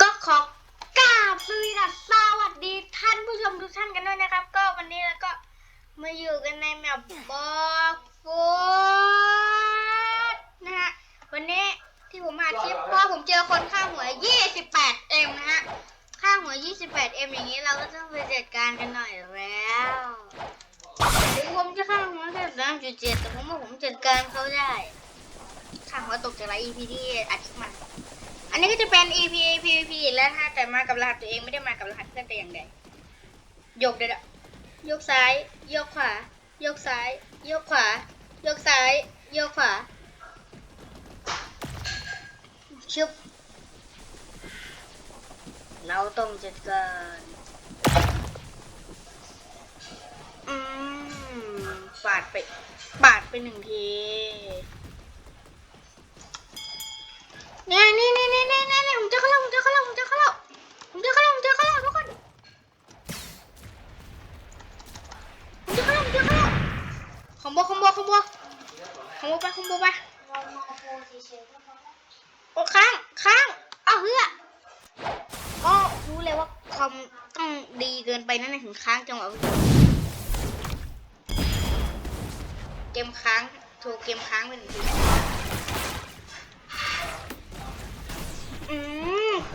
ก็ขอกราบสวีดัสสวัสดีท่านผู้ชมทุกท่านกันด้วยนะครับ ก็วันนี้แล้วก็มาอยู่กันในแมปบอกฟูดนะฮะวันนี้ที่ผมมาคลิปเพราะผมเจอคนค่าหัว 28M นะฮะค่าหัว 28M อย่างนี้เราก็ต้องไปจัดการกันหน่อยแล้วถึงผมจะค่าหัวแค่3.7แต่ผมว่าผมจัดการเขาได้ค่าหัวตกจากไร EP ที่อัดคลิปมา อันนี้ก็จะเป็น EP PVP แล้วนะแต่มากับรหัสตัวเองไม่ได้มากับรหัสเพื่อนแต่อย่างใดยกเด็ดอยกซ้าย ยกขวา ยกซ้าย ยกขวา ยกซ้าย ยกขวาชึบเราต้องจัดการอืมปาดไปปาดไปหนึ่งที นี่ยนี่นี่นี่นี่นี่ผมเจอเขาแล้วผมเจอเขาแล้วผมเจอเขาแล้วผมเจอเขาแล้วผมเจอเขาแล้วทุกคนผมเจอเขาแล้วผมเจอเขาแล้วคอมโบคอมโบคอมโบคอมโบไปคอมโบไปโอ้ค้างค้างอ้าวเฮืออ๋อรู้เลยว่าคอมต้องดีเกินไปนั่นถึงค้างจังหวะเกมค้างโทรเกมค้างไปหนึ่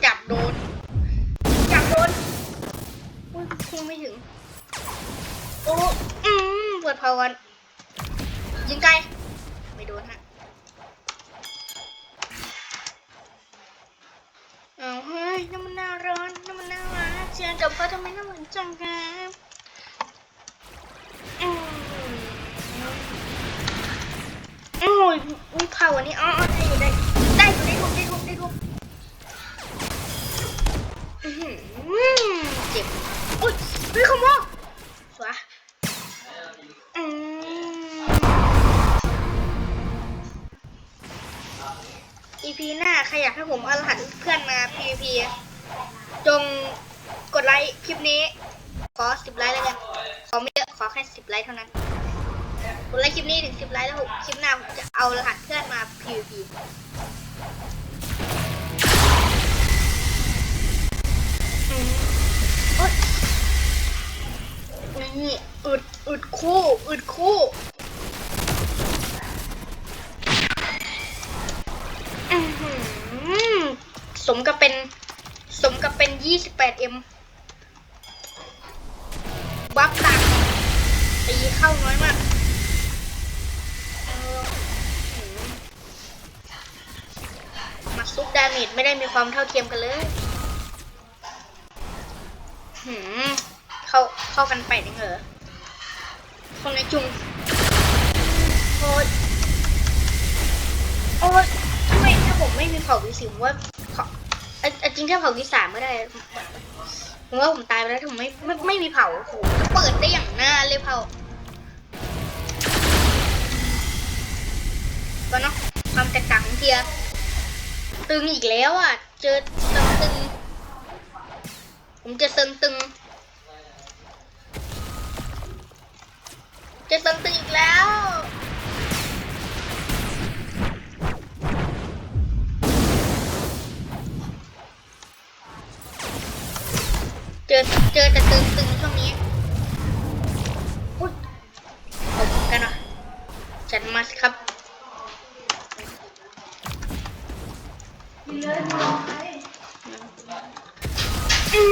จับโดน จับโดนอุ้ยพุ่งไม่ถึง โอ้อืมเปิดพาวัน ยิงไกล ไม่โดนฮะเอาเฮ้ยน้ำมันน่าร้อนน้ำมันน่ารักเชียร์จับเขาทำไมน้ำมันจังครับอืมโอ้ยอุ้ยเผาอันนี้อ๋อ ผมเอารหัสเพื่อนมา PVP จงกดไลค์คลิปนี้ ขอสิบไลค์แล้วกัน ขอไม่เยอะ ขอแค่สิบไลค์เท่านั้น กดไลค์คลิปนี้ถึงสิบไลค์แล้วผมคลิปหน้าผมจะเอารหัสเพื่อนมา PVP อืมโอ๊ยนี่อึดอึดคู่อึดคู่อื้อหือส มกับเป็น สมกับเป็น 28M บัฟตักตีเข้าน้อยมากมาซุปดาเมจไม่ได้มีความเท่าเทียมกันเลยหืมเข้าเข้ากันไปนึงเหรอคนในจุงโอ้ยโอ้ยทำไมถ้าผมไม่มีเผ่าวิสิมว่าาเอาเอาจริงแค่เผ่าวิสามก็ได้ผมว่าผมตายไปแล้วถ้าผมไม่ไม่ไม่มีเผาโอ้โหเปิดได้อย่างหน้าเลยเผาก็เนาะความแตกต่างของเทียร์ตึงอีกแล้วอะ เจอตึงตึงผมจะซึงตึงจะซึงตึงอีกแล้ว เจอแต่ตึงตึงช่วงนี้อุ๊ยเอากันหน่อจัดมาสครับอื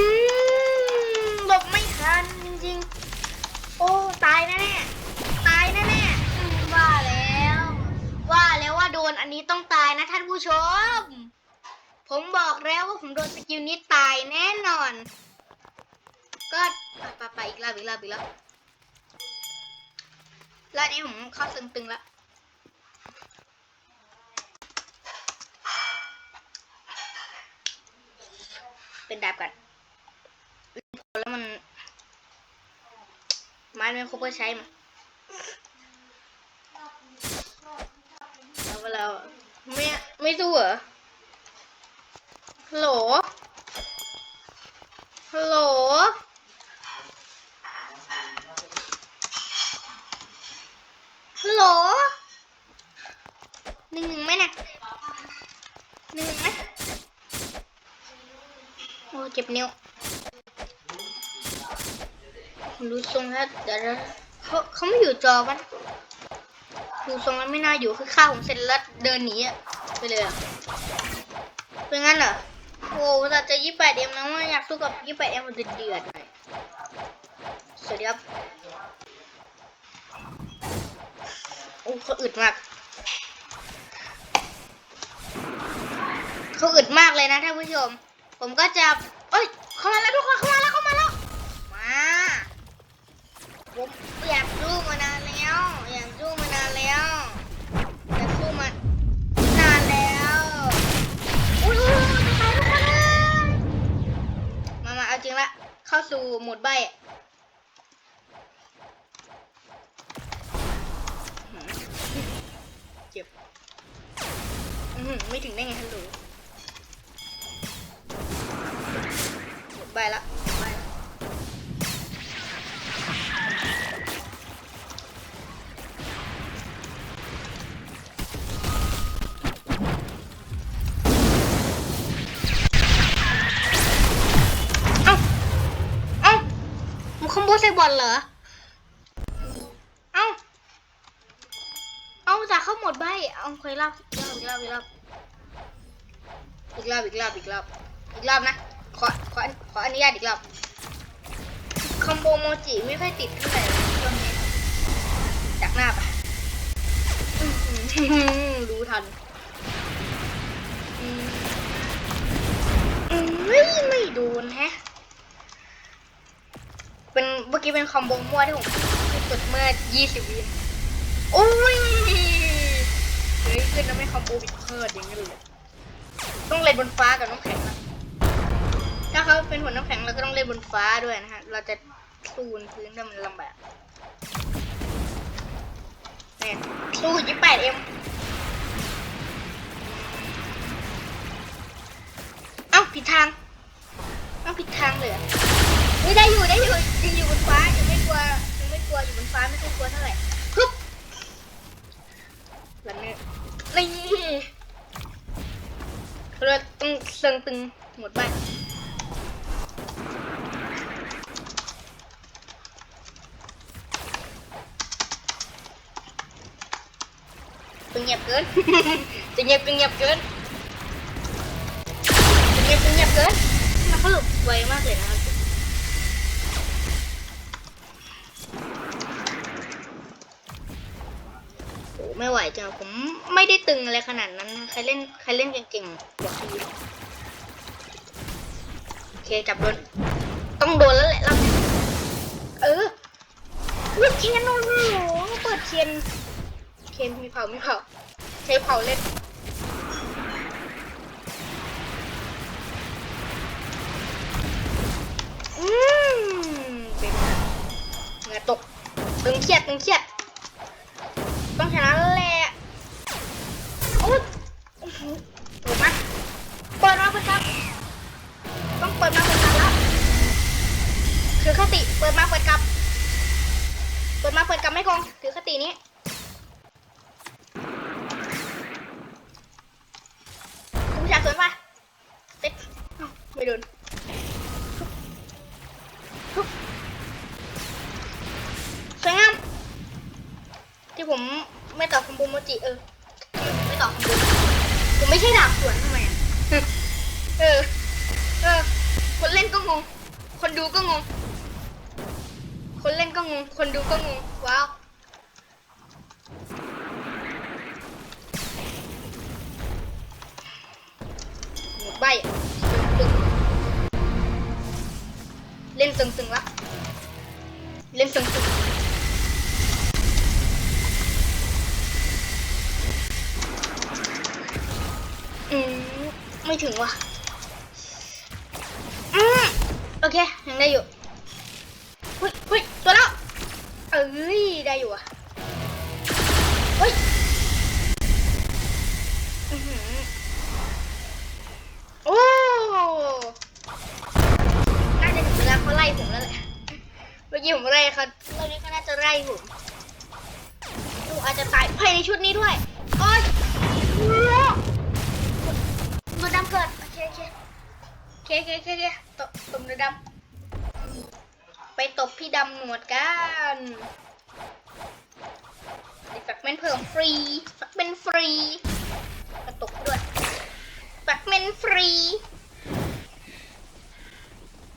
มหลบไม่ทันจริงๆ โอ้ ตายแน่ๆตายแน่ๆอืมว่าแล้ว ว่าแล้วว่าโดนอันนี้ต้องตายนะท่านผู้ชม ผมบอกแล้วว่าผมโดนสกิลนี้ตายแน่นอน ก็ไปไปอีกรอบอีกรอบอีกรอบแล้วอันนี้ผมเข้าซึงตึงแล้วเป็นดาบกันแล้วมันไม้ไม่ครบก็ใช้มาแล้วเวลาไม่ไม่สู้เหรอฮัลโหลฮัลโหลฮัลโหลหนึ่งหนึ่งไหมเนี่ยหนึ่งหนึ่งไหม็บนิ้วดูทรงแล้วเดี๋ยวเขาเขาไม่อยู่จอมันดูทรงแล้วไม่น่าอยู่คือข้าวผมเสร็จแล้วเดินหนีอะไปเลยอะเป็นงั้นเหรอโอ้แต่จะยี่แปดเอ็มแล้วว่าอยากสู้กับยี่แปดเอ็มมันเดือดๆหน่อยสวัสดีครับโอ้เขาอึดมากเขาอึดมากเลยนะท่านผู้ชม ผมก็จะ เข้ามาแล้วทุกคนเข้ามาแล้วเข้ามาแล้ว มาผมอยากสู้มานานแล้ว อยากสู้มานานแล้วอยากสู้มานานแล้วอุ้ยอุ้ยอุ้ยจะตายทุกคนเลยมามาเอาจริงละเข้าสู่โหมดใบ หมดใบเอาเคยเล่าอีกรอบอีกรอบอีกรอบอีกรอบอีกรอบอีกรอบอีกรอบนะขอขอขออนุญาตอีกรอบคอมโบโมจิไม่ค่อยติดเท่าไหร่ช่วงนี้จากหน้าปะรู้ทันไม่ไม่โดนแฮะ เป็นเมื่อกี้เป็นคอมโบมั่วที่ผมกดเมื่อ 20 วิโอ้ย เฮ้ยขึ้นแล้วไม่คอมโบบิดเพิดอย่างนี้เลยต้องเล่นบนฟ้ากับน้ำแข็งนะถ้าเขาเป็นหัวน้ำแข็งเราก็ต้องเล่นบนฟ้าด้วยนะฮะ เราจะสู้บนพื้นถ้ามันลำบากเนี่ยสู้ยี่แปดเอ็มเอ้าผิดทางเอ้าผิดทางเลยไม่ได้อยู่ได้อยู่ยังอยู่บนฟ้ายังไม่กลัวยังไม่กลัวอยู่บนฟ้าไม่ค่อยกลัวเท่าไหร่ ล้วเนี่ยนี่เราต้องเซิงตึงหมดไปตึงเงียบเกินจะเงียบก็เงียบเกินจะเงียบก็เงียบเกินมันเขาหลบไวมากเลยนะครับโอ้ ไม่ไหวจังผมไม่ได้ตึงอะไรขนาดนั้นใครเล่นใครเล่นเก่งๆบอกทีโอเคจับโดนต้องโดนแล้วแหละรอบนี้เออลูกเทียนโอ้โหเปิดเทียนเคนมีเผาไม่เผาใช้เผาเล่นอืมเป็นเหงื่อตกตึงเครียดตึงเครียดต้องชนะ ไม่โกงถือคตินี้คุณผู้ชายสวนมาเต็ดอ้าวไม่โดนทุบสวยงามที่ผมไม่ตอบคุณบูมโมจิเออที่ผมไม่ตอบคุณบูมผมไม่ใช่ดาบสวนทำไมอะเออเออคนเล่นก็งง คนดูก็งง คนเล่นก็งง คนดูก็งง ว้าว หมดใบตึงๆเล่นตึงๆละ เล่นตึงๆอืมไม่ถึงว่ะ อืม โอเค ยังได้อยู่ อยู่อะเฮ้ยโอ้น่าจะถึงเวลาเขาไล่ผมแล้วแหละเมื่อกี้ผมไล่เขาตอนนี้ก็น่าจะไล่ผมดูอาจจะตายภายในชุดนี้ด้วยโอ๊ยตัวดำเกิดโอเคโอเคโอเคโอเคเคเคตบตบหนูดำไปตบพี่ดำหนวดกัน แฟกเมนเพิ่มฟรีแฟกเมนฟรีกระตุกด้วยแฟกเมนฟรี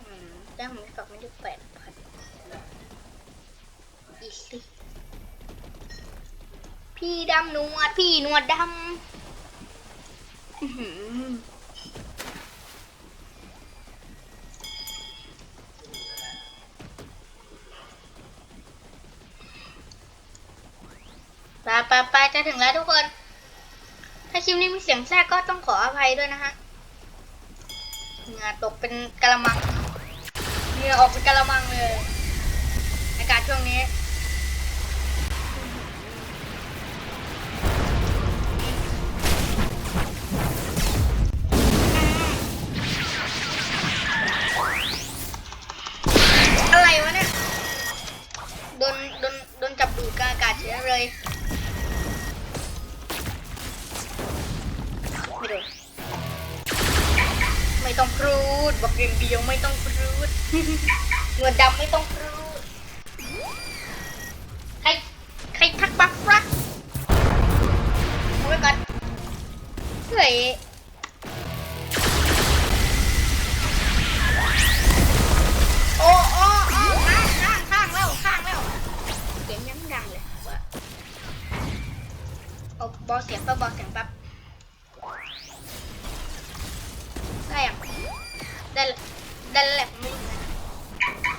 อืมได้ของแฟกเมนต์ที่แปดพันอีสิพี่ดำนวด พี่นวดดำอื้อหือ ไปไปไป จะถึงแล้วทุกคน ถ้าคลิปนี้มีเสียงแทรกก็ต้องขออภัยด้วยนะฮะเหงื่อตกเป็นกะละมังเหงื่อออกเป็นกะละมังเลยอากาศช่วงนี้อะไรวะเนี่ย โดน โดน โดนจับดูดกาอากาศเฉยเลย ไม่ต้องพรูดบอกอย่างเดียวไม่ต้องพรูดเงินดำไม่ต้องพรูดใครใครทักบักรักเอาไว้ก่อนเฮ้ยโอ้โอ้โอ้ข้างข้างข้างแล้วข้างแล้วเสียงยังดังเลยว่าเอาบอเสียงแป๊บบอเสียงแป๊บ ได้แล้วแหละผมไม่รู้นะ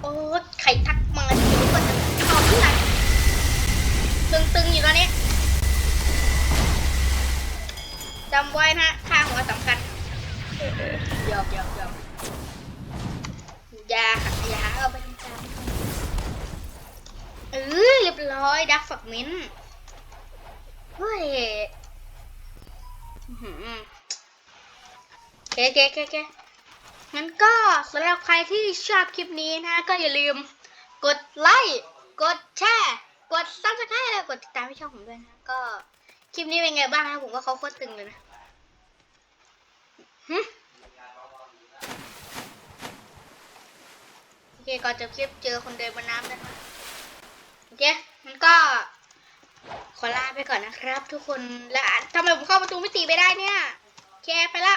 โอ้ใครทักมาทีนี้ก่อนจะชอบเพื่อนตึงตึงๆอยู่ตอนนี้จำไว้นะค่าหัวสำคัญหยอกหยอกหยอกยาหักยาเอาไปทำเออเรียบร้อยดักฝักมิ้นท์เฮ้ยอื้อหือเคเคเคเค งั้นก็สำหรับใครที่ชอบคลิปนี้นะ ก็อย่าลืมกดไลค์กดแชร์กดซับสไครต์แล้วกดติดตามให้ช่องผมด้วยนะ ก็คลิปนี้เป็นไงบ้างนะผมว่าเขาโคตรตึงเลยนะโอเคก่อนจบคลิปเจอคนเดินบนน้ำนะคะโอเคงั้นก็ขอลาไปก่อนนะครับ ทุกคนและทำไมผมเข้าประตูไม่ตีไปได้เนี่ยโอเคไปละ